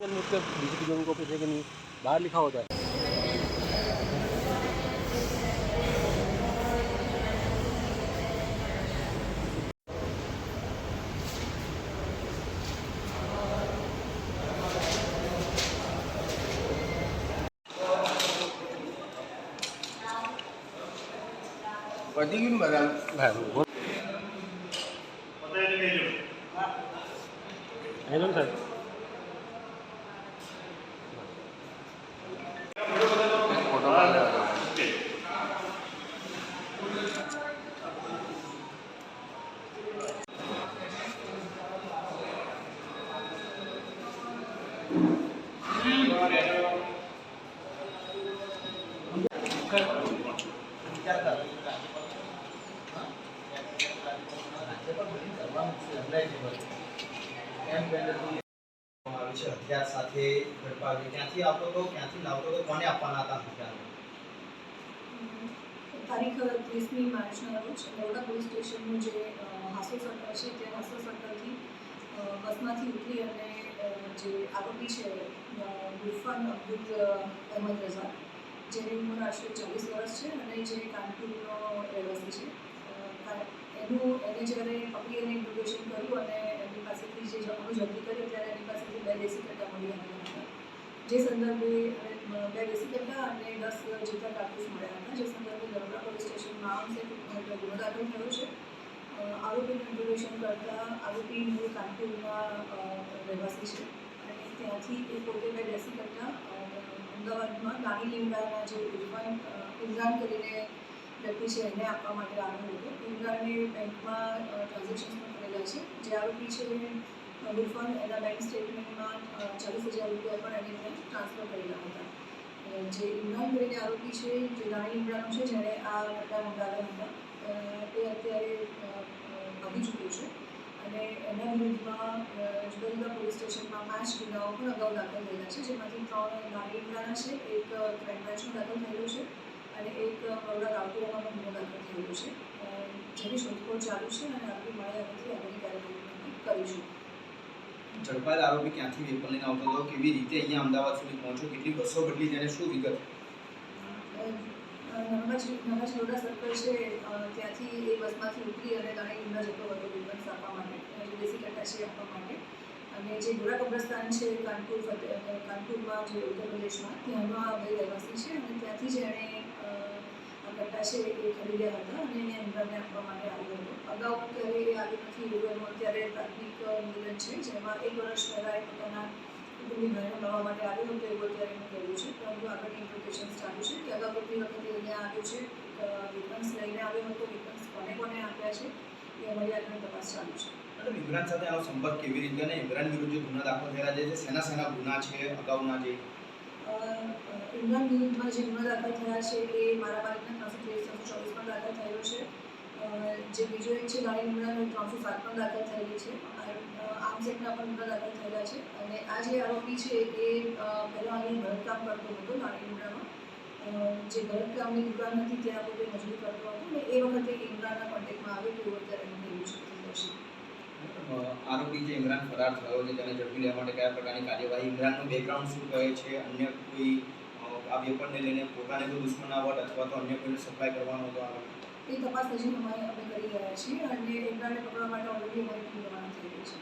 BJP जो उनको पूछेगा नहीं बाहर लिखा होता है हेलो सर કોને આપવાના હતા હથિયાર તારીખ ત્રીસમી માર્ચના રોજ બરોડા પોલીસ જે હાસો સર્કલ છે તે હાસો સર્કલથી બસમાંથી ઉતરી અને જે આરોપી છે અ, ગુરફાન અબ્દુલ અહેમદ રઝા જેની ઉંમર આશરે ચાલીસ વર્ષ છે અને જે કાનપુરનો રહેવાસી છે. એનું એને જ્યારે પકડી અને ઇન્ટ્રોગેશન કર્યું અને એની પાસેથી જે જમણું જલ્દી કર્યું ત્યારે એની પાસેથી બે દેશી કટ્ટા મળી આવ્યા હતા. જે સંદર્ભે બે દેશી કટ્ટા અને દસ જેટલા કારતૂસ મળ્યા હતા. જે સંદર્ભે દરોડા પોલીસ સ્ટેશનમાં આર્મ્સ એક્ટ ગુનો દાખલ થયો છે. આરોપીનું ઇન્ટ્રોગેશન કરતાં આરોપી મૂળ કાનપુરના રહેવાસી છે. અને ત્યાંથી એ પોતે બે અમદાવાદમાં નાની લીમડાના જે ઇરફાન ઇમરાન કરીને વ્યક્તિ છે એને આપવા માટે આવ્યો હતો. ઇમરાને બેંકમાં ટ્રાન્ઝેક્શન પણ કરેલા છે. જે આરોપી છે ગુરફાન એના બેંક સ્ટેટમેન્ટમાં ચાલીસ હજાર રૂપિયા પણ એને ટ્રાન્સફર કરેલા હતા. જે ઇમરાન કરીને આરોપી છે, જે નાની લીમડાનો છે, જેણે આ કટ્ટા નોંધાવ્યા હતા તે અત્યારે ભાગી ચૂક્યો અને વિરુદ્ધમાં જુદા પોલીસ સ્ટેશનમાં પાંચ ગુનાઓ પણ અગાઉ દાખલ થયેલા છે જેમાંથી ત્રણ નાની લીમડાના છે એક ક્રાઇમ બ્રાન્ચનો દાખલ થયેલો છે અને એક બરોડા રાવપુરામાં પણ ગુનો દાખલ થયેલો છે. જેની શોધખોળ ચાલુ છે અને આરોપી મળે હવેથી આગળની કાર્યવાહી કરીશું. ઝડપાયેલ આરોપી ક્યાંથી વેપન લઈને આવતો હતો? કેવી રીતે અહીંયા અમદાવાદ સુધી પહોંચ્યો? કેટલી બસો બદલી તેને શું વિગત? નવા સર્કલ છે ત્યાંથી એ બસમાંથી ઉતરી અને ઘણા લીમડા જતો હતો વિલવન્સ આપવા માટે. અ, જે દેશી કટ્ટા છે એ આપવા માટે. અને જે ગોરા કબ્રસ્તાન છે કાનપુર કાનપુરમાં જે ઉત્તર પ્રદેશમાં ત્યાંનો આ બે રહેવાસી છે અને ત્યાંથી જ એણે આ છે એ ખરીદ્યા હતા અને એને ઇમરાનને આપવા માટે આવ્યો હતો. અગાઉ ક્યારે એ આવ્યો નથી એવું અત્યારે પ્રાથમિક નિવેદન છે જેમાં એક વર્ષ પહેલાં એ પોતાના કુટુંબી ભાઈને મળવા માટે આવ્યો હતો એવું અત્યારે એનું કહ્યું છે. પરંતુ આગળની ઇમ્પ્લિકેશન્સ ચાલુ છે કે અગાઉ કેટલી વખતે અહીંયા આવ્યો છે વિકન્સ લઈને આવ્યો હતો વિકન્સ કોને કોને આપ્યા છે એ અમારી આગળની તપાસ ચાલુ છે. મેડમ ઇમરાન સાથે આનો સંપર્ક કેવી રીતે અને ઇમરાન વિરુદ્ધ જે ગુના દાખલ થયેલા છે સેના સેના ગુના છે, અગાઉના જે? ઇમરાન વિરુદ્ધમાં જે ગુના દાખલ થયા છે, એ મારા બાળકના ત્રણસો ત્રેવીસ, ત્રણસો ચોવીસમાં દાખલ થયેલો છે. જે બીજો એક છે, નાની ગુનાનો ત્રણસો સાત પણ દાખલ થયેલી છે. આર્મ્સ એક્ટના પણ ગુના દાખલ થયેલા છે. અને આ જે આરોપી છે, એ પહેલાં અહીં ભરતકામ કરતો હતો, નાની ગુનામાં જે ભરતકામની દુકાન હતી, ત્યાં પોતે મજૂરી કરતો હતો અને એ વખતે ઇમરાનના કોન્ટેક્ટમાં આવ્યો તેવું અત્યારે એનું કહેવું છે સંતોષી અ, આરોપી જે ઇમરાન ફરાર થયો છે, તેને ઝડપી લેવા માટે કયા પ્રકારની કાર્યવાહી? ઇમરાનનું બેકગ્રાઉન્ડ શું કહે છે? અન્ય કોઈ આ વેપનને લઈને પોતાને કોઈ દુશ્મનાવટ અથવા તો અન્ય કોઈને સપ્લાય કરવાનો હતો આરોપી એ તપાસ હજી અમે કરી રહ્યા છીએ અને ઇમરાનને પકડવા માટે ઓલરેડી અમારી ટીમ રવાના થઈ ગઈ છે.